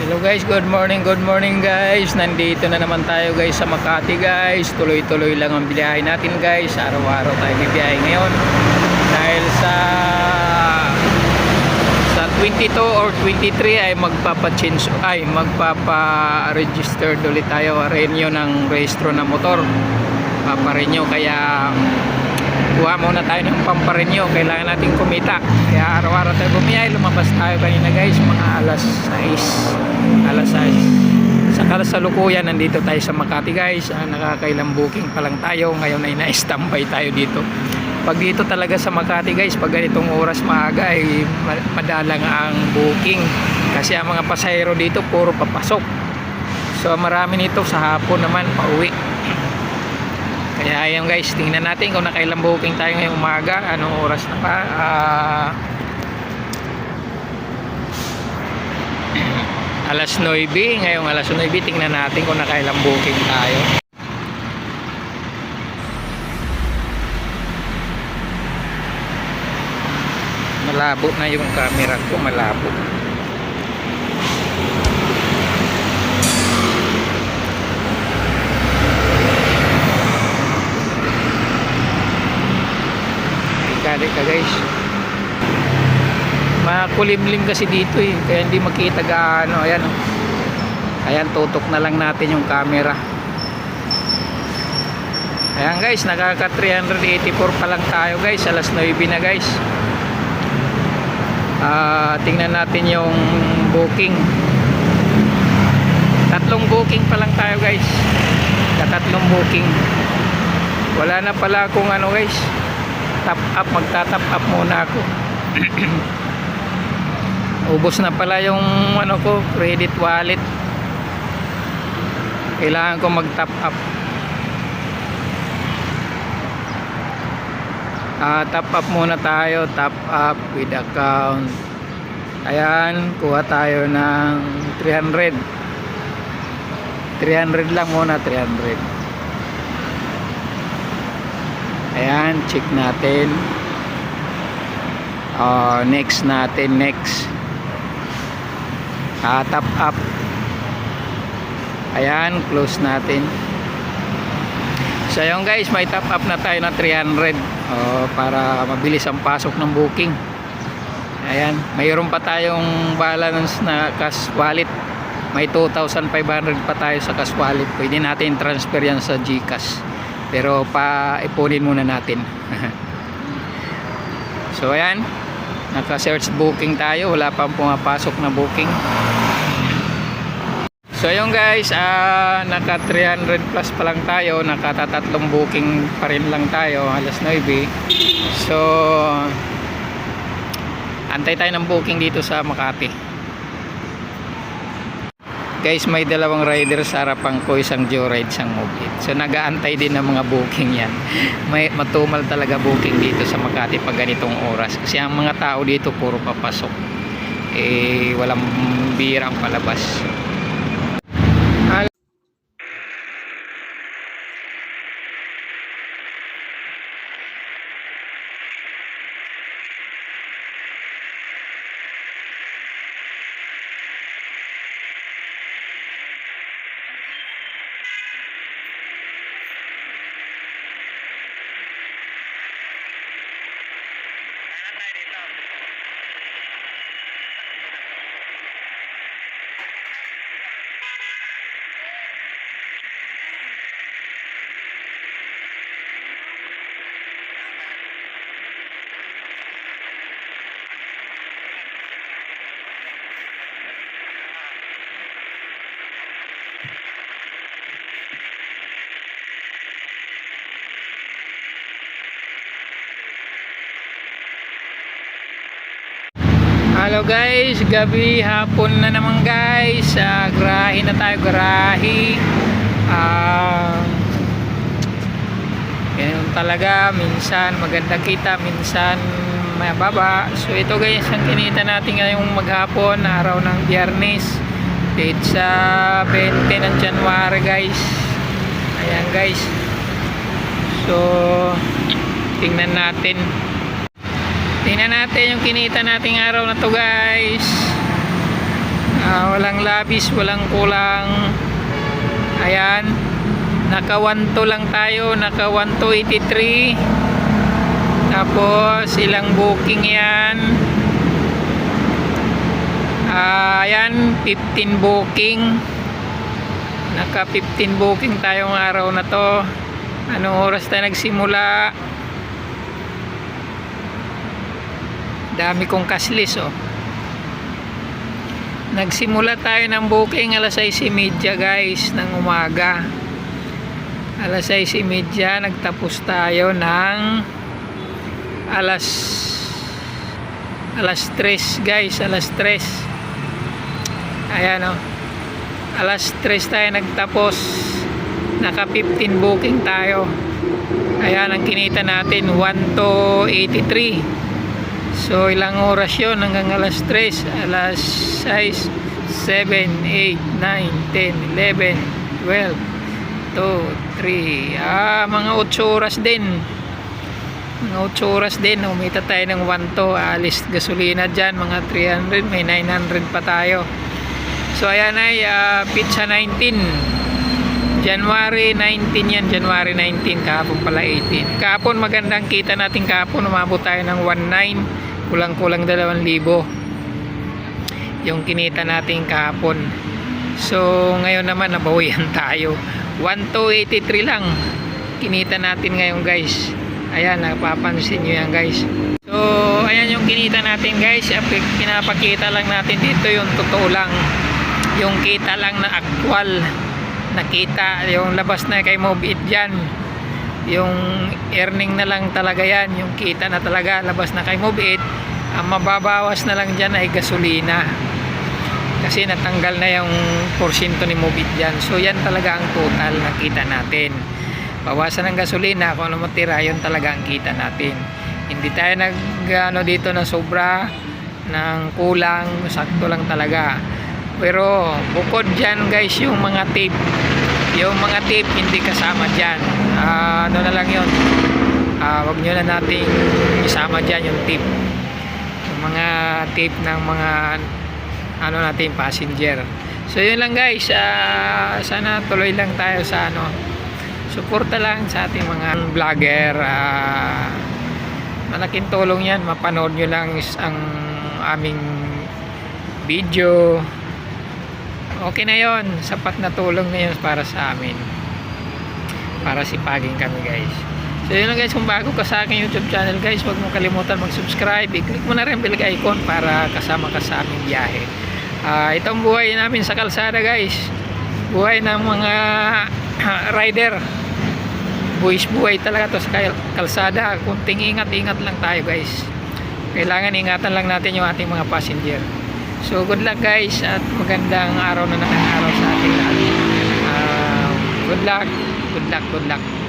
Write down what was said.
Hello guys, good morning, good morning guys. Nandito na naman tayo guys sa Makati guys. Tuloy-tuloy lang ang biyahe natin guys. Araw-araw tayo bibiyahe ngayon. Dahil sa sa 22 or 23 ay magpapa-change ay magpapa-register ulit tayo renew ng rehistro ng motor. Papa-renew kaya kuha muna tayo ng pamparenew kailangan natin kumita. Kaya araw-araw tayo bumiyahe lumabas tayo kanina guys. Mga alas 6 alas 6 sa kasalukuyan nandito tayo sa Makati guys. Ah, nakakailang booking pa lang tayo. Ngayon ay na-standby tayo dito. Pag dito talaga sa Makati guys pag ganitong oras maaga ay ma- madalang ang booking. Kasi ang mga pasahero dito puro papasok. So marami nito. Sa hapon naman pauwi kaya ayun guys, tingnan natin kung nakailang booking tayo ngayong umaga. Anong oras na pa? Ah, alas 9. Ngayong alas 9, tingnan natin kung nakailang booking tayo. Malabo na yung camera ko, malabo. Kali ka guys. Makulimlim kasi dito eh. Kaya hindi makita gaano. Ayan oh. Ayan, tutok na lang natin yung camera. Ayan guys, nakaka 384 pa lang tayo guys. Alas 9 na guys. Ah, tingnan natin yung booking. Tatlong booking pa lang tayo guys. Katatlong booking. Wala na pala akong ano guys top up magta-top up muna ako. Ubos na pala yung ano ko credit wallet. Kailangan ko mag top up. Ah, top up muna tayo. Top up with account. Ayan kuha tayo ng 300 300 lang muna 300 Ayan, check natin. Uh, next natin, next. Ah, top up. Ayan, close natin. So yun guys, may top up na tayo na 300 oh, para mabilis ang pasok ng booking. Ayan, mayroon pa tayong balance na cash wallet. May 2,500 pa tayo sa cash wallet. Pwede natin transfer yan sa GCash pero pa ipunin muna natin. So ayan. Naka search booking tayo. Wala pang pumapasok na booking. So ayun guys. Ah, naka 300 plus pa lang tayo. Nakatatatlong booking pa rin lang tayo. Alas 9 so antay tayo ng booking dito sa Makati guys may dalawang rider sa harapan ko isang joyride isang mobile so nagaantay din ng mga booking yan. May matumal talaga booking dito sa Makati pag ganitong oras. Kasi ang mga tao dito puro papasok. Eh walang birang palabas 7歳でし。Hello guys, gabi hapon na naman guys. Uh, grahe na tayo, grahe. Ah, ganun talaga, minsan maganda kita, minsan mababa. So ito guys, ang kinita natin ngayong maghapon, araw ng Biyernes. Date sa 20 ng January guys. Ayan guys. So, tingnan natin. Tingnan natin yung kinita nating araw na to guys. Ah, walang labis, walang kulang. Ayan. Naka 1 to lang tayo, naka 1 to 83. Tapos ilang booking 'yan? Ah, ayan, 15 booking. Naka 15 booking tayong araw na to. Anong oras tayo nagsimula? Dami kong kaslis oh. Nagsimula tayo ng booking alas 6.30 guys ng umaga. Alas 6.30 nagtapos tayo ng alas alas 3 guys, alas 3. Ayan oh. Alas 3 tayo nagtapos. Naka 15 booking tayo. Ayan ang kinita natin 1 to 83. So ilang oras yun? Hanggang alas 3, alas 6, 7, 8, 9, 10, 11, 12, 2, 3, ah, mga 8 oras din. Mga 8 oras din, umita tayo ng 1 to, alis gasolina dyan, mga 300, may 900 pa tayo. So ayan ay ah, pizza 19. January 19 yan, January 19, kahapon pala 18. Kahapon magandang kita natin. Kahapon, umabot tayo ng 19 kulang-kulang 2,000 yung kinita natin kahapon. So ngayon naman nabawian tayo. 1 to 83 lang kinita natin ngayon guys. Ayan napapansin nyo yan guys. So ayan yung kinita natin guys. Pinapakita lang natin dito yung totoo lang. Yung kita lang na actual nakita yung labas na kay Mobit dyan. Yung earning na lang talaga yan. Yung kita na talaga labas na kay Mobit ang mababawas na lang dyan ay gasolina. Kasi natanggal na yung porsyento ni Mobit dyan. So yan talaga ang total na kita natin. Bawasan ng gasolina kung ano matira yun talaga ang kita natin. Hindi tayo nag ano dito na sobra ng kulang sakto lang talaga. Pero bukod dyan guys yung mga tip yung mga tip hindi kasama dyan. Ah, ano na lang yun? Ah, wag nyo na nating isama dyan yung tip yung mga tip ng mga ano natin passenger. So yun lang guys. Ah, sana tuloy lang tayo sa ano suporta lang sa ating mga vlogger. Ah, malaking tulong yan. Mapanood nyo lang ang aming video. Okay na yon sapat na tulong na yun para sa amin. Para sipagin kami guys so yun guys kung bago ka sa aking youtube channel guys huwag mong kalimutan mag subscribe i-click mo na rin bell icon para kasama ka sa aming biyahe. Ah, itong buhay namin sa kalsada guys buhay ng mga rider. Buwis buhay talaga to sa kal- kalsada. Kunting ingat ingat lang tayo guys. Kailangan ingatan lang natin yung ating mga passenger. So good luck guys at magandang araw na naman araw sa ating lahat. Ah, good luck. Good luck good luck